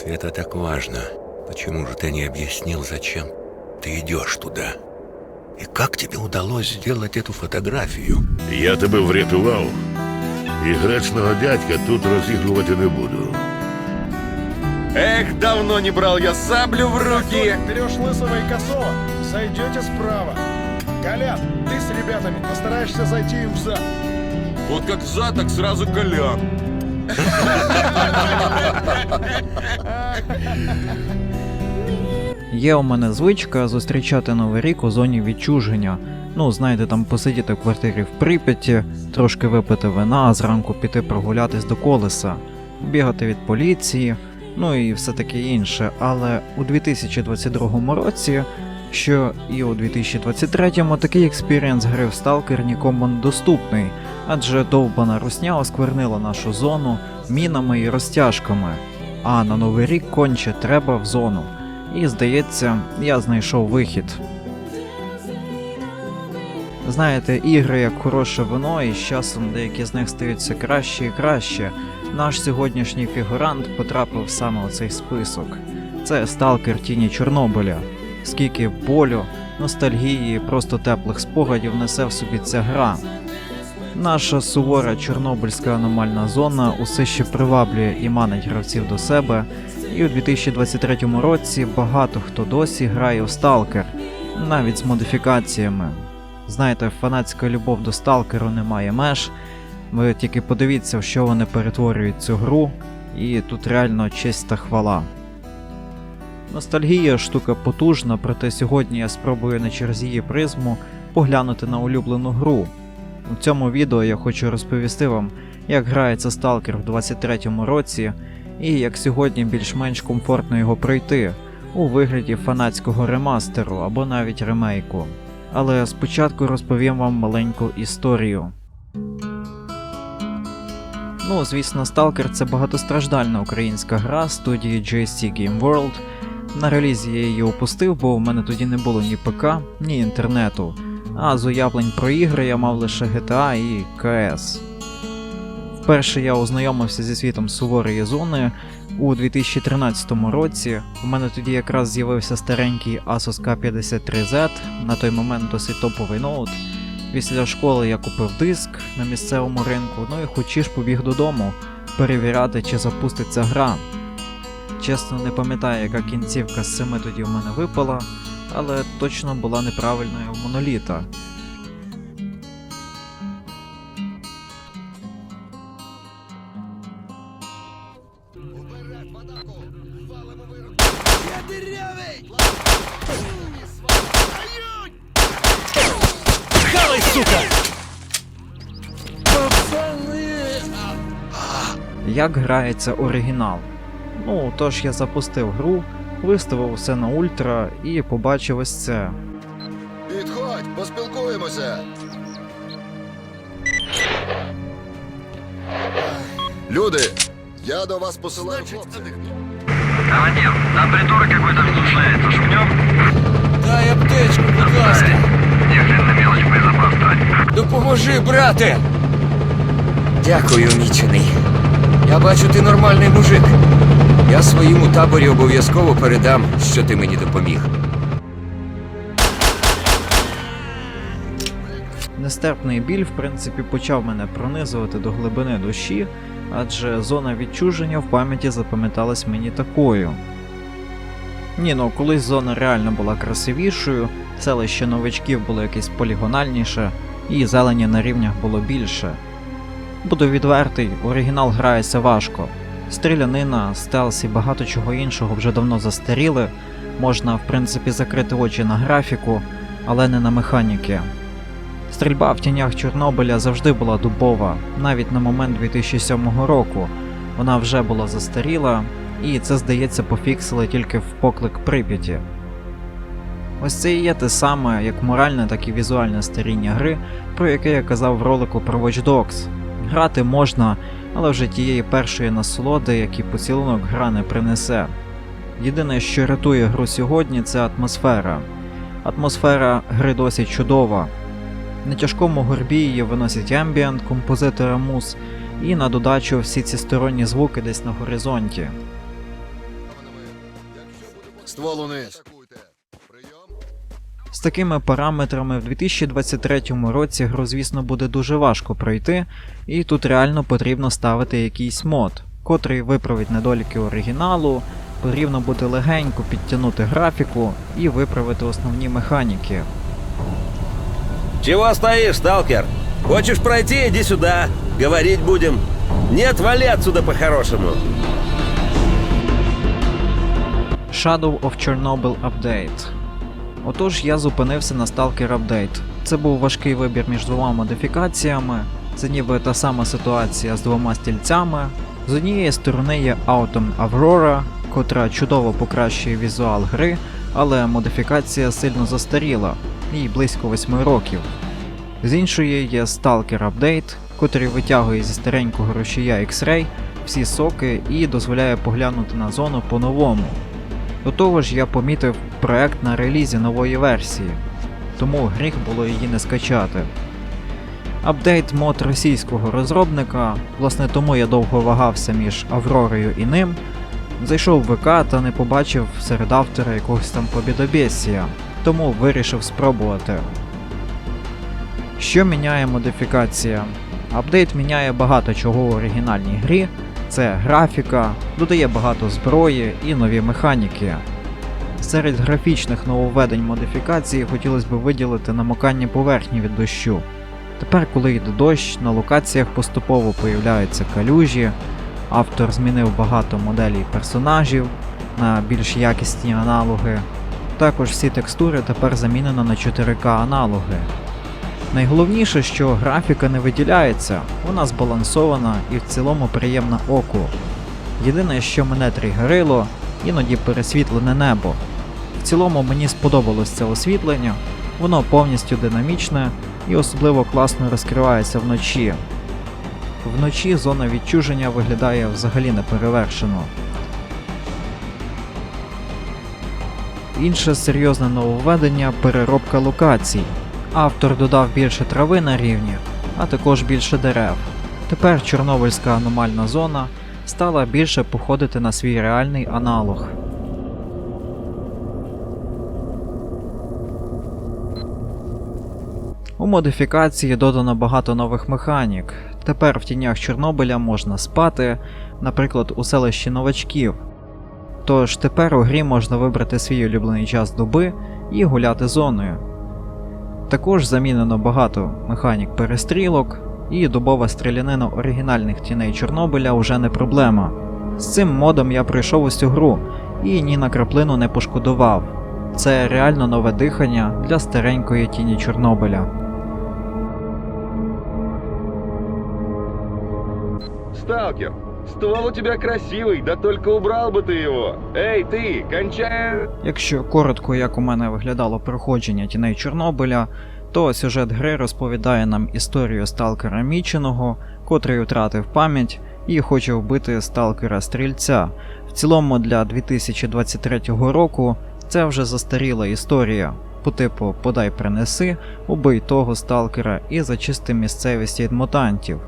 Если это так важно, почему же ты не объяснил, зачем ты идешь туда? И как тебе удалось сделать эту фотографию? Я тебе врятував, і гречного дядька тут розігрувати не буду. Эх, давно не брал я саблю в руки. Берешь лысого и косого, зайдете справа. Колян, ты с ребятами постараешься зайти им в зад. Вот как за, так сразу Колян. Є у мене звичка зустрічати новий рік у зоні відчуження. Ну, знаєте, там посидіти в квартирі в Прип'яті, трошки випити вина, а зранку піти прогулятись до колеса, бігати від поліції, ну і все таке інше. Але у 2022 році, що і у 2023 такий експірієнс гри в Stalker нікому не доступний, адже довбана русня осквернила нашу зону мінами і розтяжками. А на новий рік конче треба в зону. І здається, я знайшов вихід. Знаєте, ігри як хороше вино, і з часом деякі з них стаються краще і краще. Наш сьогоднішній фігурант потрапив саме у цей список. Це сталкер тіні Чорнобиля. Скільки болю, ностальгії, просто теплих спогадів несе в собі ця гра. Наша сувора чорнобильська аномальна зона усе ще приваблює і манить гравців до себе, і у 2023 році багато хто досі грає в Сталкер, навіть з модифікаціями. Знаєте, фанатська любов до сталкеру не має меж. Ви тільки подивіться, що вони перетворюють цю гру, і тут реально честь та хвала. Ностальгія штука потужна, проте сьогодні я спробую не через її призму поглянути на улюблену гру. У цьому відео я хочу розповісти вам, як грається сталкер в 23-му році і як сьогодні більш-менш комфортно його пройти у вигляді фанатського ремастеру або навіть ремейку. Але спочатку розповім вам маленьку історію. Ну, звісно, Stalker це багатостраждальна українська гра студії JC Game World. На релізі я її опустив, бо в мене тоді не було ні ПК, ні інтернету. А з уявлень про ігри я мав лише GTA і CS. Вперше я ознайомився зі світом суворої зони у 2013 році. У мене тоді якраз з'явився старенький Asus K53Z, на той момент досить топовий ноут. Після школи я купив диск на місцевому ринку, ну і хочеш побіг додому перевіряти, чи запуститься гра. Чесно, не пам'ятаю, яка кінцівка з семи тоді в мене випала, але точно була неправильною в моноліта. Як грається оригінал? Ну, тож я запустив гру, виставив все на ультра і побачив ось це. Підходь, поспілкуємося. Люди, я до вас посилаю хлопця. Командир, там придурок какой-то внушается. Шумнем? Дай аптечку, будь ласка. Держи на мелочь боезапас Допоможи, брате. Дякую, мічений. Я бачу, ти нормальний мужик. Я своїм у таборі обов'язково передам, що ти мені допоміг. Нестерпний біль, в принципі, почав мене пронизувати до глибини душі, адже зона відчуження в пам'яті запам'яталась мені такою. Ні, ну колись зона реально була красивішою, селище новичків було якесь полігональніше, і зелені на рівнях було більше. Буду відвертий, оригінал грається важко. Стрілянина, стелс і багато чого іншого вже давно застаріли, можна в принципі закрити очі на графіку, але не на механіки. Стрільба в тінях Чорнобиля завжди була дубова, навіть на момент 2007 року. Вона вже була застаріла, і це, здається, пофіксили тільки в поклик Прип'яті. Ось це і є те саме, як моральне, так і візуальне старіння гри, про яке я казав в ролику про Watch Dogs. Грати можна, але вже тієї першої насолоди, як і поцілунок гра не принесе. Єдине, що рятує гру сьогодні, це атмосфера. Атмосфера гри досить чудова. На тяжкому горбі її виносять ембієнт композитора Мус, і на додачу всі ці сторонні звуки десь на горизонті. Ствол униз. З такими параметрами в 2023 році гру, звісно, буде дуже важко пройти, і тут реально потрібно ставити якийсь мод, котрий виправить недоліки оригіналу, потрібно буде легенько підтягнути графіку і виправити основні механіки. Чего стоишь, сталкер? Хочешь пройти, иди сюда. Говорить будем. Нет, вали отсюда по-хорошему. Shadow of Chernobyl Update. Отож, я зупинився на Stalker Update. Це був важкий вибір між двома модифікаціями. Це ніби та сама ситуація з двома стільцями. З однієї сторони є Autumn Aurora, котра чудово покращує візуал гри, але модифікація сильно застаріла, їй близько 8 років. З іншої є Stalker Update, котрий витягує зі старенького рушія X-Ray всі соки і дозволяє поглянути на зону по-новому. До того ж, я помітив проект на релізі нової версії, тому гріх було її не скачати. Апдейт мод російського розробника, власне тому я довго вагався між Авророю і ним. Зайшов в ВК та не побачив серед автора якогось там побідобєсія, тому вирішив спробувати. Що міняє модифікація? Апдейт міняє багато чого у оригінальній грі, це графіка, додає багато зброї і нові механіки. Серед графічних нововведень модифікації хотілося б виділити намокання поверхні від дощу. Тепер, коли йде дощ, на локаціях поступово появляються калюжі, автор змінив багато моделей персонажів на більш якісні аналоги. Також всі текстури тепер замінено на 4К аналоги. Найголовніше, що графіка не виділяється, вона збалансована і в цілому приємна оку. Єдине, що мене тригерило, іноді пересвітлене небо. В цілому мені сподобалось це освітлення, воно повністю динамічне і особливо класно розкривається вночі. Вночі зона відчуження виглядає взагалі неперевершено. Інше серйозне нововведення переробка локацій. Автор додав більше трави на рівні, а також більше дерев. Тепер Чорнобильська аномальна зона стала більше походити на свій реальний аналог. У модифікації додано багато нових механік. Тепер в тінях Чорнобиля можна спати, наприклад, у селищі новачків. Тож тепер у грі можна вибрати свій улюблений час доби і гуляти зоною. Також замінено багато механік перестрілок, і добова стрілянина оригінальних тіней Чорнобиля вже не проблема. З цим модом я пройшов усю гру і ні на краплину не пошкодував. Це реально нове дихання для старенької тіні Чорнобиля. Сталкер, ствол у тебя красивый, да только убрал бы ты его. Эй, ты, кончай... Якщо коротко, як у мене виглядало проходження тіней Чорнобиля, то сюжет гри розповідає нам історію сталкера Міченого, котрий втратив пам'ять і хоче вбити сталкера стрільця. В цілому для 2023 року це вже застаріла історія. По типу подай принеси, убий того сталкера і зачисти місцевість від мутантів.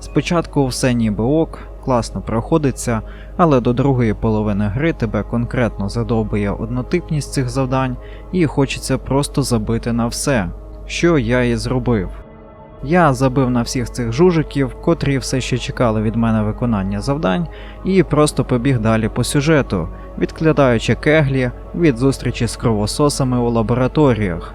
Спочатку все ніби ок, класно проходиться, але до другої половини гри тебе конкретно задовбує однотипність цих завдань і хочеться просто забити на все, що я і зробив. Я забив на всіх цих жужиків, котрі все ще чекали від мене виконання завдань, і просто побіг далі по сюжету, відкладаючи кеглі від зустрічі з кровососами у лабораторіях.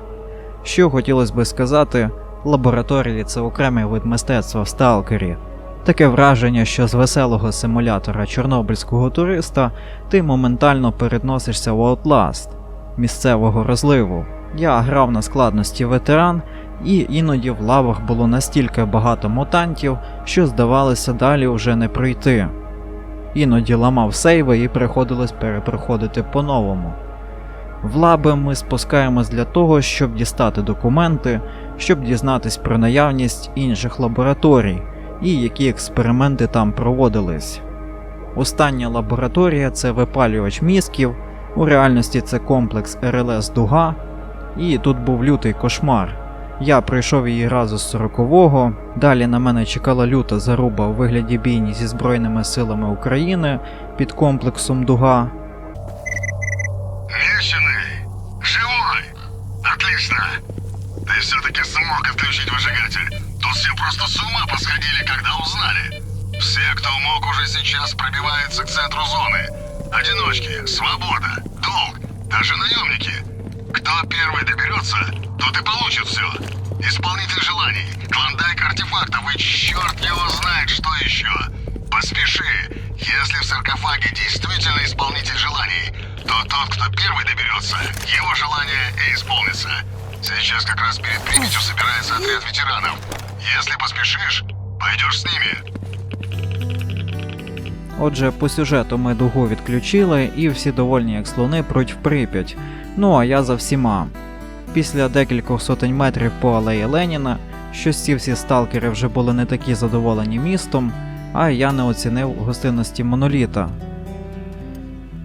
Що хотілося би сказати, лабораторії це окремий вид мистецтва в сталкері. Таке враження, що з веселого симулятора чорнобильського туриста ти моментально переносишся в Outlast місцевого розливу. Я грав на складності ветеран, і іноді в лавах було настільки багато мутантів, що здавалося далі вже не пройти. Іноді ламав сейви і приходилось перепроходити по-новому. В лаби ми спускаємось для того, щоб дістати документи, щоб дізнатись про наявність інших лабораторій і які експерименти там проводились. Остання лабораторія це випалювач мізків, у реальності це комплекс РЛС Дуга, і тут був лютий кошмар. Я пройшов її разу з 40-го, далі на мене чекала люта заруба у вигляді бійні зі Збройними силами України під комплексом Дуга. Меченый! Живой! Отлично! Ты все-таки смог отключить выжигатель. Все просто с ума посходили, когда узнали. Все, кто мог, уже сейчас пробивается к центру зоны. Одиночки, свобода, долг, даже наемники. Кто первый доберется, тот и получит все. Исполнитель желаний, клондайк артефактов и черт его знает, что еще. Поспеши. Если в саркофаге действительно исполнитель желаний, то тот, кто первый доберется, его желание и исполнится. Сейчас как раз перед Припятью собирается отряд ветеранов. Если поспешишь, пойдешь с ними. Отже, по сюжету ми дугу відключили і всі довольні як слони пруть в Прип'ять. Ну а я за всіма. Після декількох сотень метрів по алеї Леніна, щось ці всі сталкери вже були не такі задоволені містом, а я не оцінив гостинності моноліта.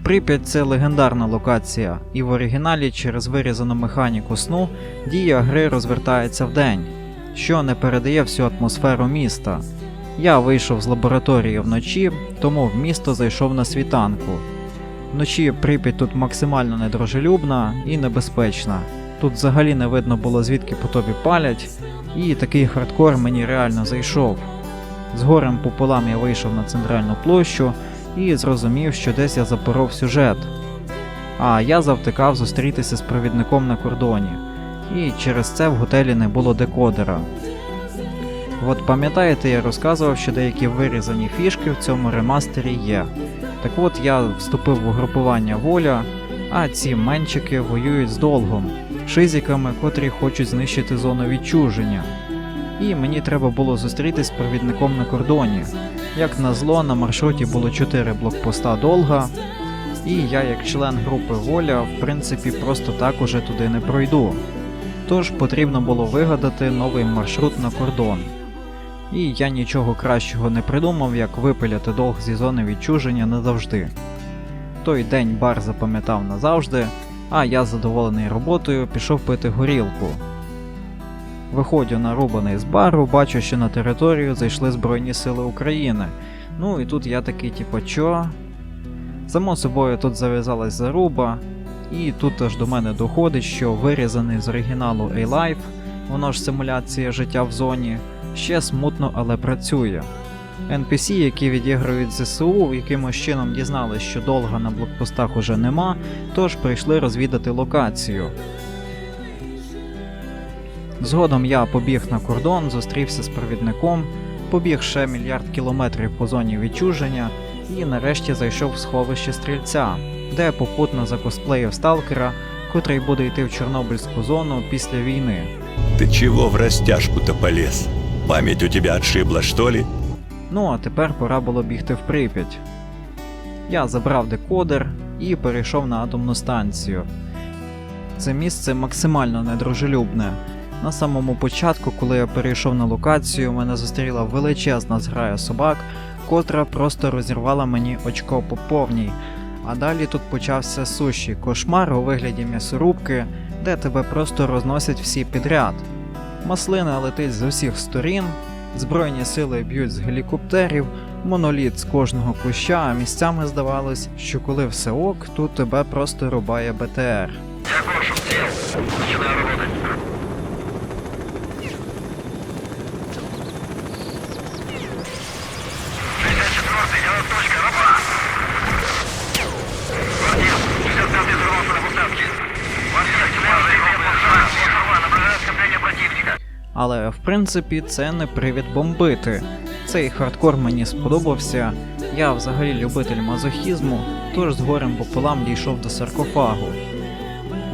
Прип'ять це легендарна локація, і в оригіналі через вирізану механіку сну дія гри розвертається вдень, що не передає всю атмосферу міста. Я вийшов з лабораторії вночі, тому в місто зайшов на світанку. Вночі Прип'ять тут максимально недружелюбна і небезпечна. Тут взагалі не видно було звідки по тобі палять, і такий хардкор мені реально зайшов. З горем пополам я вийшов на центральну площу і зрозумів, що десь я запоров сюжет. А я завтикав зустрітися з провідником на кордоні, і через це в готелі не було декодера. От пам'ятаєте, я розказував, що деякі вирізані фішки в цьому ремастері є. Так от я вступив в угрупування воля, а ці менчики воюють з долгом, шизиками, котрі хочуть знищити зону відчуження. І мені треба було зустрітись з провідником на кордоні. Як назло, на маршруті було 4 блокпоста долга, і я, як член групи воля, в принципі, просто так уже туди не пройду. Тож потрібно було вигадати новий маршрут на кордон. І я нічого кращого не придумав, як випиляти долг зі зони відчуження назавжди. Той день бар запам'ятав назавжди, а я, задоволений роботою, пішов пити горілку. Виходжу нарубаний з бару, бачу, що на територію зайшли Збройні Сили України. Ну і тут я такий, типу, чо? Само собою тут зав'язалась заруба, і тут аж до мене доходить, що вирізаний з оригіналу A-Life, воно ж симуляція життя в зоні, ще смутно, але працює. NPC, які відіграють ЗСУ, якимось чином дізнались, що долга на блокпостах уже нема, тож прийшли розвідати локацію. Згодом я побіг на кордон, зустрівся з провідником, побіг ще мільярд кілометрів по зоні відчуження і нарешті зайшов в сховище стрільця, де попутно закосплеїв сталкера, котрий буде йти в Чорнобильську зону після війни. Ты чего в растяжку-то полез? Память у тебя отшибла, что ли? Ну а тепер пора було бігти в Прип'ять. Я забрав декодер і перейшов на атомну станцію. Це місце максимально недружелюбне. На самому початку, коли я перейшов на локацію, мене зустріла величезна зграя собак, котра просто розірвала мені очко по повній. А далі тут почався суші кошмар у вигляді м'ясорубки, де тебе просто розносять всі підряд. Маслина летить з усіх сторін, збройні сили б'ють з гелікоптерів, моноліт з кожного куща, а місцями здавалось, що коли все ок, тут тебе просто рубає БТР. Я брошу, сел. Начинаю работать. Але в принципі це не привід бомбити. Цей хардкор мені сподобався. Я взагалі любитель мазохізму, тож з горем пополам дійшов до саркофагу.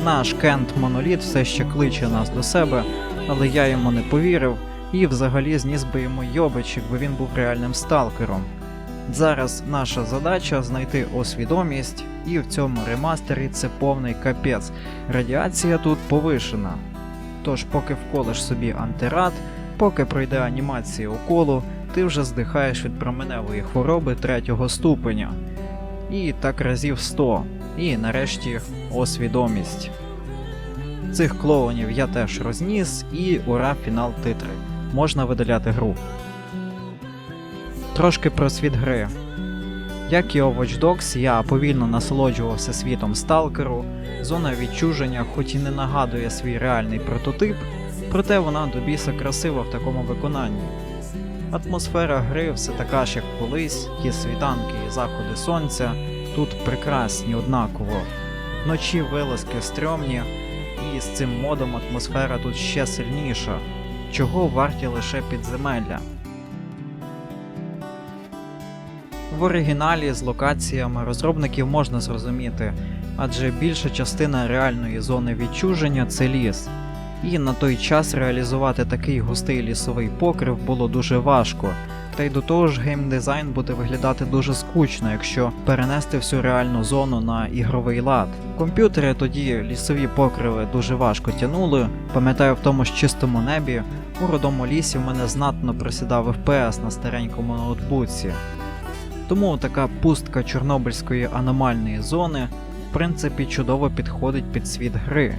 Наш Кент Моноліт все ще кличе нас до себе, але я йому не повірив і взагалі зніс би йому йобич, якби він був реальним сталкером. Зараз наша задача знайти освідомість, і в цьому ремастері це повний капець. Радіація тут повишена. Тож, поки вколиш собі антирад, поки пройде анімація уколу, ти вже здихаєш від променевої хвороби третього ступеня. І так разів 100. І нарешті освідомість. Цих клоунів я теж розніс, і ура, фінал титри. Можна видаляти гру. Трошки про світ гри. Як і у Dogs, я повільно насолоджувався світом сталкеру. Зона відчуження, хоч і не нагадує свій реальний прототип, проте вона до біса красива в такому виконанні. Атмосфера гри все така ж, як колись, є світанки і заходи сонця, тут прекрасні однаково. Вночі вилазки стрьомні, і з цим модом атмосфера тут ще сильніша, чого варті лише підземелля. В оригіналі з локаціями розробників можна зрозуміти, адже більша частина реальної зони відчуження це ліс. І на той час реалізувати такий густий лісовий покрив було дуже важко, та й до того ж геймдизайн буде виглядати дуже скучно, якщо перенести всю реальну зону на ігровий лад. Комп'ютери тоді лісові покриви дуже важко тянули. Пам'ятаю в тому ж чистому небі, у родому лісі в мене знатно просідав FPS на старенькому ноутбуці. Тому така пустка чорнобильської аномальної зони в принципі чудово підходить під світ гри.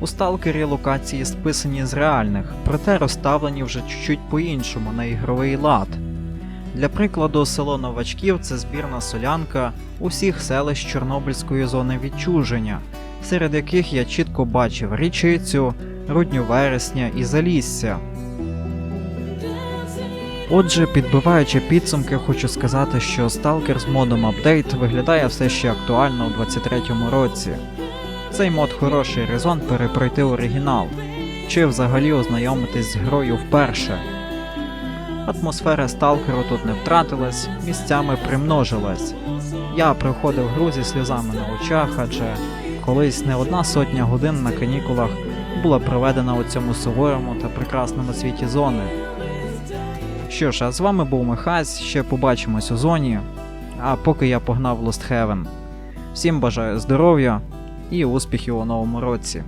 У сталкері локації списані з реальних, проте розставлені вже чуть-чуть по-іншому на ігровий лад. Для прикладу, село новачків це збірна солянка усіх селищ Чорнобильської зони відчуження, серед яких я чітко бачив річицю, рудню вересня і залісся. Отже, підбиваючи підсумки, хочу сказати, що Stalker з модом Update виглядає все ще актуально у 23-му році. Цей мод хороший резон перепройти оригінал, чи взагалі ознайомитись з грою вперше. Атмосфера сталкеру тут не втратилась, місцями примножилась. Я проходив гру зі сльозами на очах, адже колись не одна сотня годин на канікулах була проведена у цьому суворому та прекрасному світі зони. Що ж, а з вами був Михась, ще побачимось у зоні. А поки я погнав Lost Heaven. Всім бажаю здоров'я і успіхів у новому році.